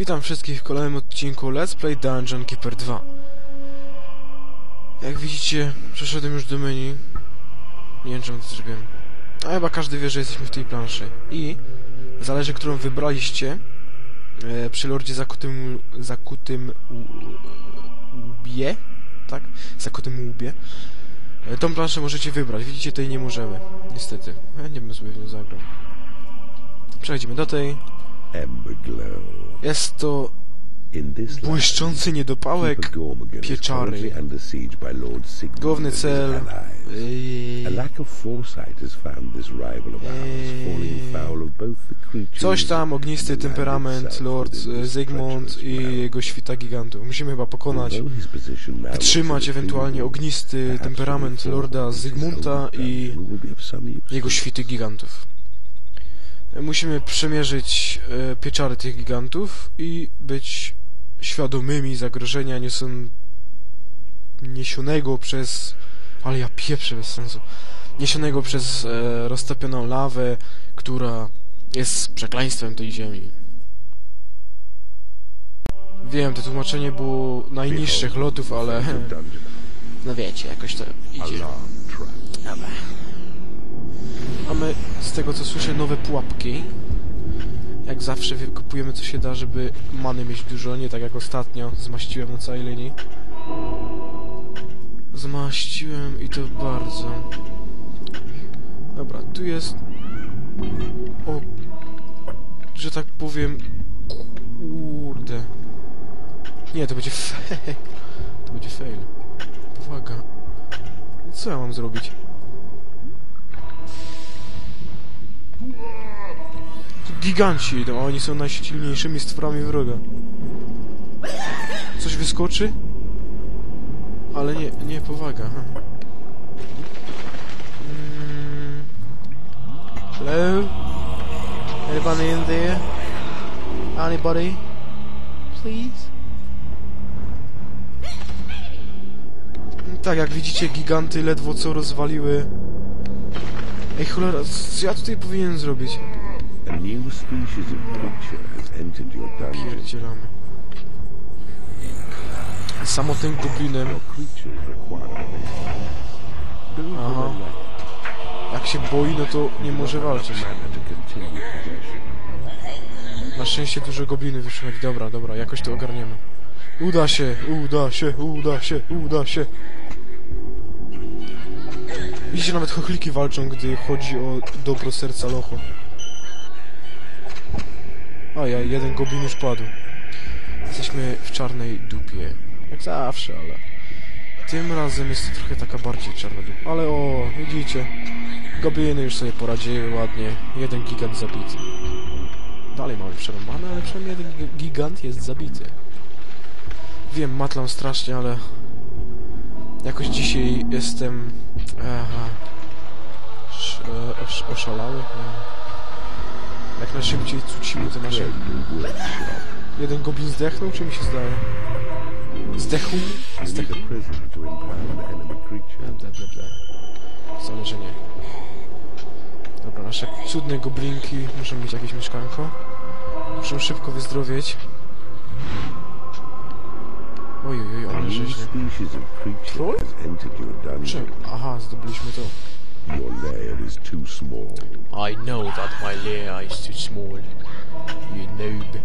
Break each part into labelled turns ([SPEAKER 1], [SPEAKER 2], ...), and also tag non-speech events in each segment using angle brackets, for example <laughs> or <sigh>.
[SPEAKER 1] Witam wszystkich w kolejnym odcinku Let's Play Dungeon Keeper 2. Jak widzicie, przeszedłem już do menu. Nie wiem czemu to zrobiłem. A chyba każdy wie, że jesteśmy w tej planszy. I zależy, którą wybraliście e, przy Lordzie Zakutym, zakutym u- tak? Zakutym łbie. E, tą planszę możecie wybrać. Widzicie, tej nie możemy. Niestety. Ja nie bym sobie w nią zagrał. Przechodzimy do tej. Jest to błyszczący niedopałek pieczary. Główny cel... Coś tam, ognisty temperament, Lord e, Zygmunt
[SPEAKER 2] treacherous
[SPEAKER 1] i jego świta gigantów. Musimy chyba pokonać, wytrzymać ewentualnie ognisty temperament Lorda Zygmunta i jego świty gigantów. Musimy przemierzyć e, pieczary tych gigantów i być świadomymi zagrożenia nieson... niesionego przez... Ale ja pieprzę bez sensu. Niesionego przez e, roztopioną lawę, która jest przekleństwem tej ziemi. Wiem, to tłumaczenie było najniższych lotów, ale... <laughs> No wiecie, jakoś to idzie. Dobra. Mamy, z tego co słyszę, nowe pułapki. Jak zawsze wykupujemy co się da, żeby many mieć dużo, nie tak jak ostatnio zmaściłem na całej linii. Zmaściłem i to bardzo. Dobra, tu jest... O... Że tak powiem... Kurde... Nie, to będzie <laughs> fail. To będzie fail. Uwaga. Co ja mam zrobić? Giganci idą, a oni są najsilniejszymi stworami wroga. Coś wyskoczy? Ale nie, nie, powaga. aha. Mm. Hello? Anybody in there? Anybody? Please? Tak, jak widzicie, giganty ledwo co rozwaliły. Ej, cholera, co ja tutaj powinienem zrobić?
[SPEAKER 2] A new species of creature has entered your dungeon.
[SPEAKER 1] Pierdzielamy. Samo tym goblinem,
[SPEAKER 2] Your creatures require Do it
[SPEAKER 1] Aha. jak się boi, no to nie może walczyć. Na szczęście duże gobliny wyszły. Dobra, dobra, jakoś to ogarniemy. Uda się, uda się, uda się, uda się. Widzicie, nawet chochliki walczą, gdy chodzi o dobro serca lochu. Ja, jeden goblin już padł. Jesteśmy w czarnej dupie. Jak zawsze, ale... Tym razem jest to trochę taka bardziej czarna dupa. Ale o, widzicie. Gobliny już sobie poradziły ładnie. Jeden gigant zabity. Dalej mamy przerąbane, ale przynajmniej jeden gi- gigant jest zabity. Wiem, matlam strasznie, ale... Jakoś dzisiaj jestem... Aha... E, osz, oszalały? Nie. Jak najszybciej cuciły te nasze... Jeden goblin zdechnął, czy mi się zdaje? Zdechł? Zdechł.
[SPEAKER 2] a prison to impound enemy creatures.
[SPEAKER 1] Ble, ble, ble. Wcale, że nie. Dobra, nasze cudne goblinki muszą mieć jakieś mieszkanko. Muszą szybko wyzdrowieć. Oj, oj, oj,
[SPEAKER 2] A
[SPEAKER 1] ale rzeźnie. Troll? Aha, zdobyliśmy to.
[SPEAKER 2] Your lair is too small.
[SPEAKER 1] I know that my lair is too small. You noob.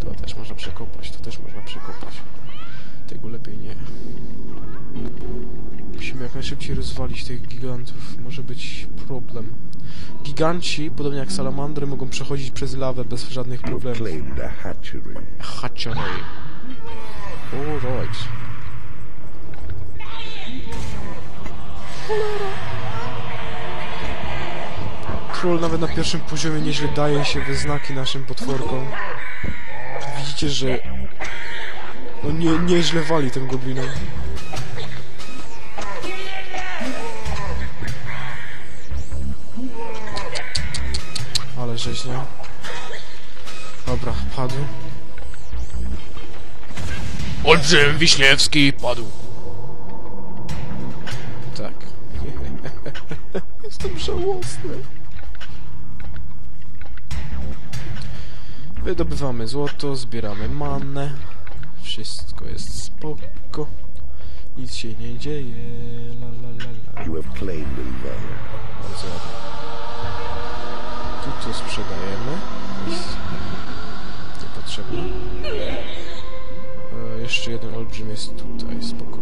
[SPEAKER 1] To też można przekopać, to też można przekopać. Tego lepiej nie. Musimy jak najszybciej rozwalić tych gigantów. Może być problem. Giganci, podobnie jak salamandry, mogą przechodzić przez lawę bez żadnych problemów.
[SPEAKER 2] hatchery.
[SPEAKER 1] Troll nawet na pierwszym poziomie nieźle daje się we znaki naszym potworkom. Widzicie, że no nie, nieźle wali tym goblinom. Ale rzeźnia. Dobra, padł. Olbrzym Wiśniewski padł. Tak. <laughs> Jestem żałosny. Wydobywamy złoto, zbieramy manę. Wszystko jest spoko. Nic się nie dzieje. La, la, la, la.
[SPEAKER 2] You have claimed Inverna.
[SPEAKER 1] Bardzo ładnie. Tu to sprzedajemy. Nic niepotrzebne. E, jeszcze jeden olbrzym jest tutaj, spoko.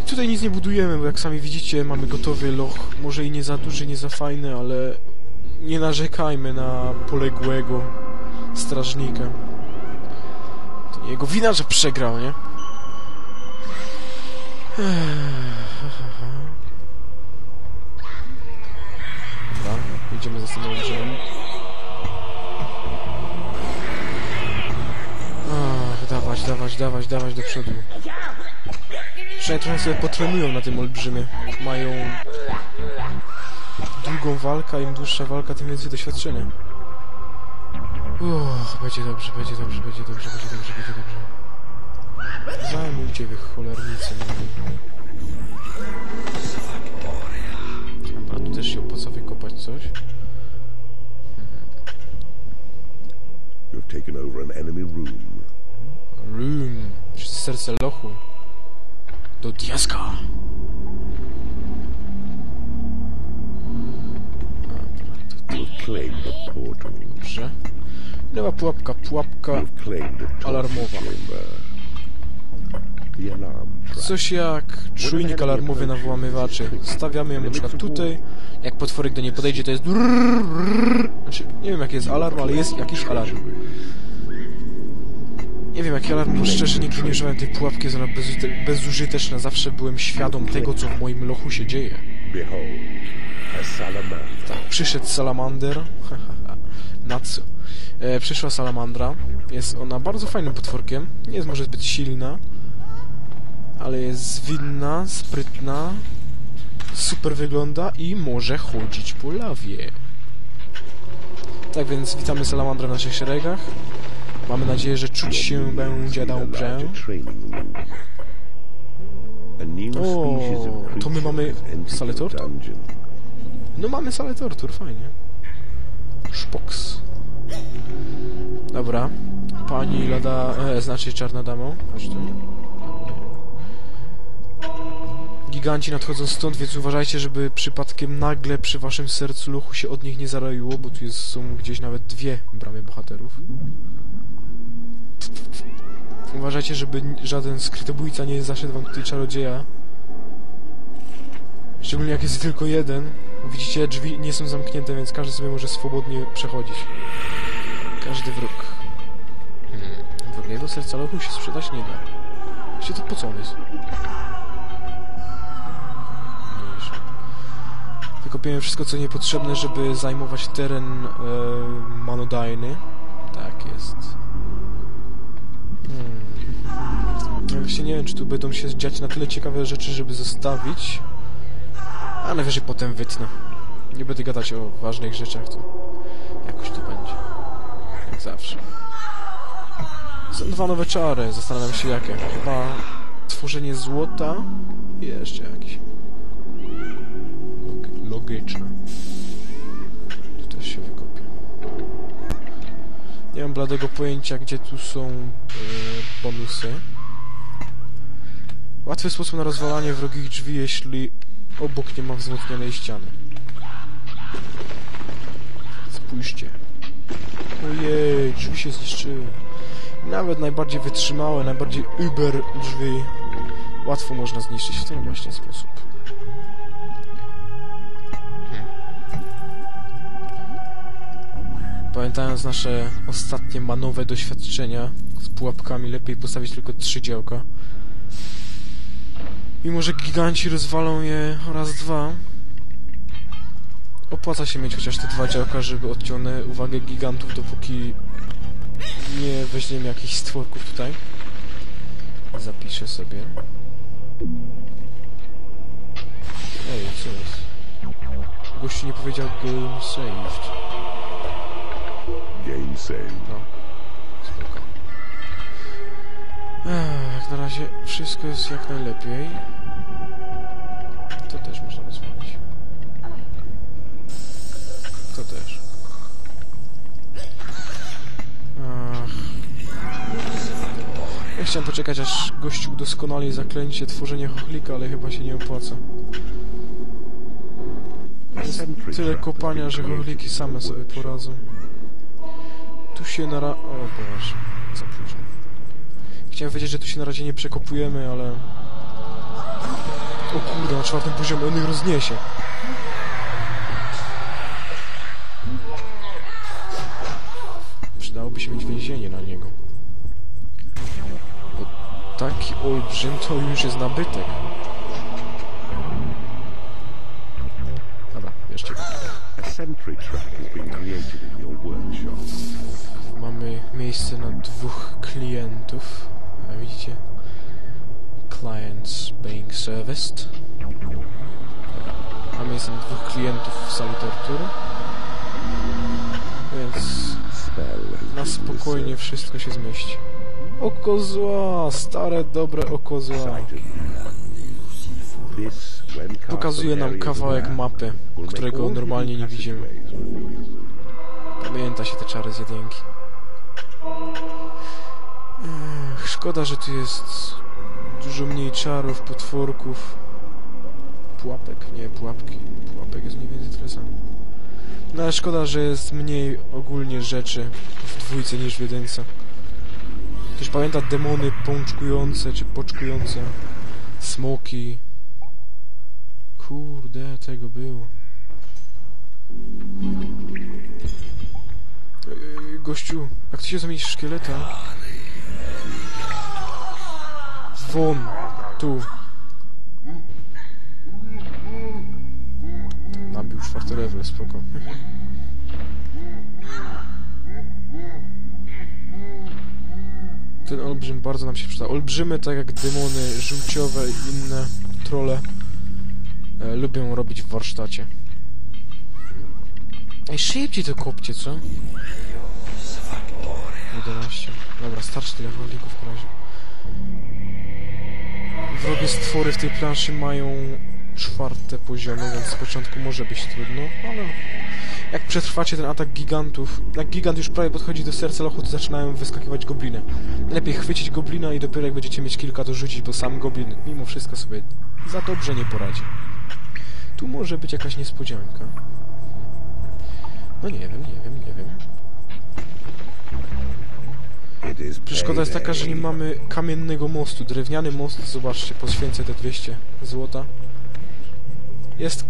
[SPEAKER 1] I tutaj nic nie budujemy, bo jak sami widzicie mamy gotowy loch. Może i nie za duży, nie za fajny, ale nie narzekajmy na poległego strażnika. To nie jego wina, że przegrał, nie? Dobra, idziemy za samym. Ach, dawać, dawać, dawać, dawać do przodu. Przynajmniej trochę sobie potrenują na tym olbrzymie. Mają długą walkę, im dłuższa walka, tym więcej doświadczenia. Uff, będzie dobrze, będzie dobrze, będzie dobrze, będzie dobrze, będzie dobrze. Zajmujcie wy cholernicy. no. Dobra, tu też się opłaca wykopać coś.
[SPEAKER 2] You have taken over an enemy room.
[SPEAKER 1] Room, czyli serce lochu. Do diaska. Dobra, to
[SPEAKER 2] You have claimed the portal.
[SPEAKER 1] dobrze. Nowa pułapka, pułapka.
[SPEAKER 2] Torture
[SPEAKER 1] Alarmowa. Coś jak czujnik alarmowy na włamywaczy. Stawiamy ją na przykład tutaj. Jak potworek do niej podejdzie, to jest... Znaczy, nie wiem jaki jest alarm, ale jest jakiś alarm. Nie wiem jaki alarm, bo szczerze nigdy nie używałem tej pułapki, jest ona bezużyte- bezużyteczna. Zawsze byłem świadom tego, co w moim lochu się dzieje. Tak, przyszedł salamander. <laughs> Na co? E, przyszła salamandra. Jest ona bardzo fajnym potworkiem. Nie jest może zbyt silna, ale jest zwinna, sprytna, super wygląda i może chodzić po lawie. Tak więc witamy salamandrę w naszych szeregach. Mamy nadzieję, że czuć się będzie dobrze. O, to my mamy salę. No mamy salę tortur, fajnie. Szpoks. Dobra. Pani lada... E, znaczy czarna damo. Chodź tu. Giganci nadchodzą stąd, więc uważajcie, żeby przypadkiem nagle przy waszym sercu lochu się od nich nie zaroiło, bo tu jest, są gdzieś nawet dwie bramy bohaterów. Uważajcie, żeby żaden skrytobójca nie zaszedł wam tutaj czarodzieja. Szczególnie jak jest tylko jeden. Widzicie, drzwi nie są zamknięte, więc każdy sobie może swobodnie przechodzić. Każdy wróg. Hmm. Wrogiego serca lochu się sprzedać nie da. Właściwie to po co on jest? Wykopiemy wszystko, co niepotrzebne, żeby zajmować teren e, manodajny. Tak jest. Hmm. Ja właśnie nie wiem, czy tu będą się dziać na tyle ciekawe rzeczy, żeby zostawić. A najwyżej potem wytnę. Nie będę gadać o ważnych rzeczach, to jakoś tu będzie. Jak zawsze. Są dwa nowe czary, zastanawiam się jakie. Chyba tworzenie złota i jeszcze jakieś. Log- Logiczne. Tu też się wykopię. Nie mam bladego pojęcia, gdzie tu są e, bonusy. Łatwy sposób na rozwalanie wrogich drzwi, jeśli obok nie ma wzmocnionej ściany. Spójrzcie. Ojej, drzwi się zniszczyły. Nawet najbardziej wytrzymałe, najbardziej uber drzwi łatwo można zniszczyć w ten właśnie sposób. Pamiętając nasze ostatnie manowe doświadczenia z pułapkami, lepiej postawić tylko trzy działka. Mimo, że giganci rozwalą je raz, dwa, opłaca się mieć chociaż te dwa działka, żeby odciągnąć uwagę gigantów, dopóki nie weźmiemy jakichś stworków tutaj. Zapiszę sobie. Ej, co jest? Gościu nie powiedział game saved.
[SPEAKER 2] Game saved.
[SPEAKER 1] No, spoko. Ech, na razie wszystko jest jak najlepiej. To też można rozwalić. To też. Ja chciałem poczekać, aż gościu doskonale zaklęcie tworzenie chochlika, ale chyba się nie opłaca. Jest tyle kopania, że chochliki same sobie poradzą. Tu się nara... O Boże, za późno. Chciałem powiedzieć, że tu się na razie nie przekopujemy, ale... O kurde, na czwartym poziomie on ich rozniesie. Przydałoby się mieć więzienie na niego. Bo taki olbrzym to już jest nabytek. Dobra, jeszcze. Mamy miejsce na dwóch klientów. A widzicie? Clients being serviced. Mamy na dwóch klientów w sali tortury. Więc na spokojnie wszystko się zmieści. Oko zła! Stare, dobre oko zła. Pokazuje nam kawałek
[SPEAKER 2] map,
[SPEAKER 1] mapy, którego normalnie nie widzimy. Pamięta się te czary z jedynki. Ech, szkoda, że tu jest dużo mniej czarów, potworków. Pułapek? Nie, pułapki. Pułapek jest mniej więcej tyle samo. No ale szkoda, że jest mniej ogólnie rzeczy w dwójce niż w jedynce. Ktoś pamięta demony pączkujące czy poczkujące? Smoki. Kurde, tego było. Gościu, jak ty się zamienisz szkieleta? Won, tu. Nabił czwarty level, spoko. Ten olbrzym bardzo nam się przyda. Olbrzymy, tak jak demony żółciowe i inne trole, e, lubią robić w warsztacie. Ej, szybciej to kopcie, co? 11. Dobra, starczy tyle chorlików w razie. Drogie stwory w tej planszy mają czwarte poziomy, więc z początku może być trudno, ale jak przetrwacie ten atak gigantów, jak gigant już prawie podchodzi do serca lochu, to zaczynają wyskakiwać gobliny. Lepiej chwycić goblina i dopiero jak będziecie mieć kilka, to rzucić, bo sam goblin mimo wszystko sobie za dobrze nie poradzi. Tu może być jakaś niespodzianka. No nie wiem, nie wiem, nie wiem. Przeszkoda jest taka, że nie mamy kamiennego mostu. Drewniany most, zobaczcie, poświęcę te 200 złota. Jest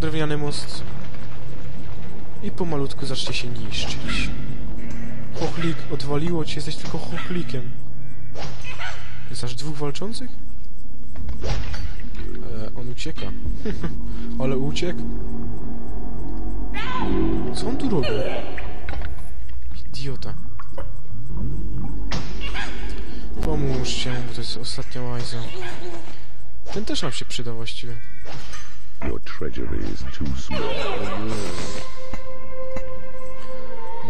[SPEAKER 1] drewniany most. I pomalutku zacznie się niszczyć. Chochlik, odwaliło cię, jesteś tylko chochlikiem. Jest aż dwóch walczących? E, on ucieka. <laughs> Ale uciekł. Co on tu robi? Idiota. Pomóżcie, bo to jest ostatnia łajza. Ten też nam się przyda właściwie.
[SPEAKER 2] Your treasury is too small.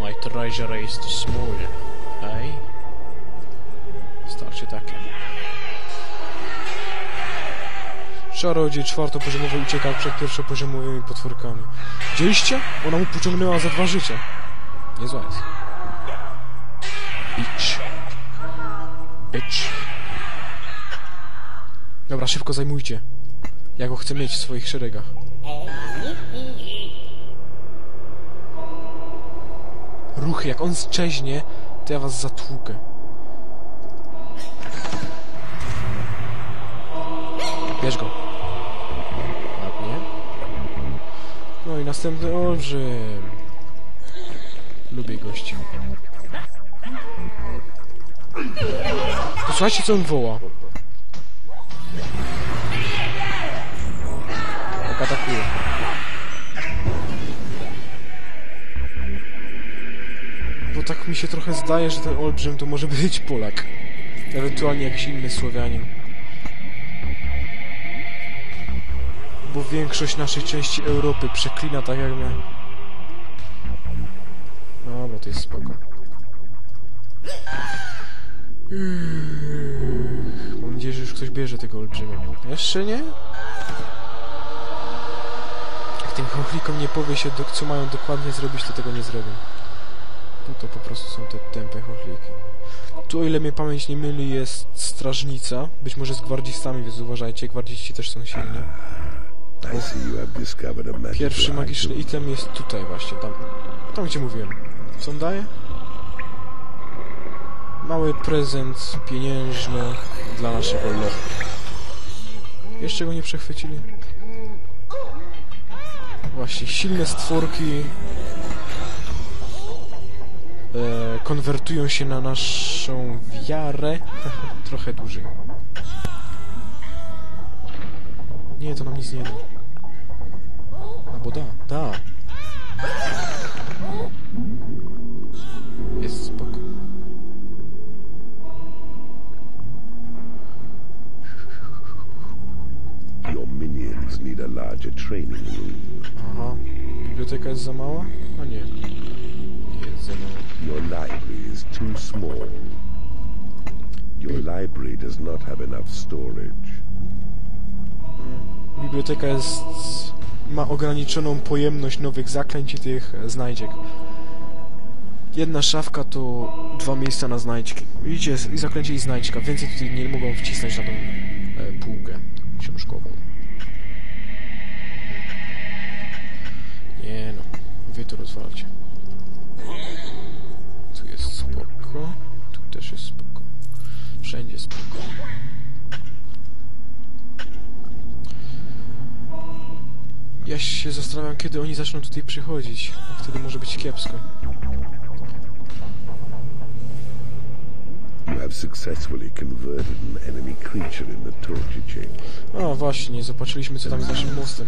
[SPEAKER 1] My treasure is too small. Ej? Starczy takie. Czarodziej czwartopoziomowy ucieka przed pierwszopoziomowymi potworkami. Widzieliście? Ona mu pociągnęła za dwa życia. Niezła jest. Dobra, szybko zajmujcie. Ja go chcę mieć w swoich szeregach. Ruchy, jak on zczeźnie, to ja was zatłukę. Bierz go. Ładnie. No i następny olbrzym. Lubię gości. Posłuchajcie, co on woła. Jak atakuje. Bo tak mi się trochę zdaje, że ten olbrzym to może być Polak. Ewentualnie jakiś inny Słowianin. Bo większość naszej części Europy przeklina tak jak my. No, bo to jest spoko. Ech, Mam nadzieję, że już ktoś bierze tego olbrzyma. Jeszcze nie? Jak tym chochlikom nie powie się, do, co mają dokładnie zrobić, to tego nie zrobią. Tu to po prostu są te tępe chochliki. Tu, o ile mnie pamięć nie myli, jest strażnica. Być może z gwardzistami, więc uważajcie, gwardziści też są silni.
[SPEAKER 2] I see you have discovered a magic
[SPEAKER 1] Pierwszy magiczny item jest tutaj właśnie, tam, tam gdzie mówiłem. Co on daje? Mały prezent pieniężny dla naszego lochu. Jeszcze go nie przechwycili? Właśnie, silne stworki e, konwertują się na naszą wiarę <laughs> trochę dłużej. Nie, to nam nic nie da. Albo da, da.
[SPEAKER 2] Larger training room.
[SPEAKER 1] Aha. Biblioteka jest za mała? A nie. Nie jest za mała.
[SPEAKER 2] Your library is too small. Your library does not have enough storage.
[SPEAKER 1] Biblioteka jest... ma ograniczoną pojemność nowych zaklęć i tych znajdziek. Jedna szafka to dwa miejsca na znajdźki. Widzicie, i zaklęcie i znajdźka. Więcej tutaj nie mogą wcisnąć na tą e, półkę książkową. Wy to rozwalcie. Tu jest spoko. Tu też jest spoko. Wszędzie spoko. Ja się zastanawiam, kiedy oni zaczną tutaj przychodzić. A wtedy może być kiepsko. A właśnie, zobaczyliśmy co tam z naszym mostem.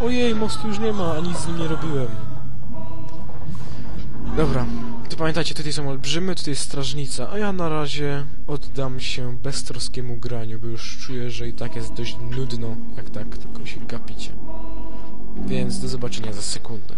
[SPEAKER 1] Ojej, mostu już nie ma, a nic z nim nie robiłem. Dobra, to pamiętajcie, tutaj są olbrzymy, tutaj jest strażnica, a ja na razie oddam się beztroskiemu graniu, bo już czuję, że i tak jest dość nudno, jak tak tylko się gapicie. Więc do zobaczenia za sekundę.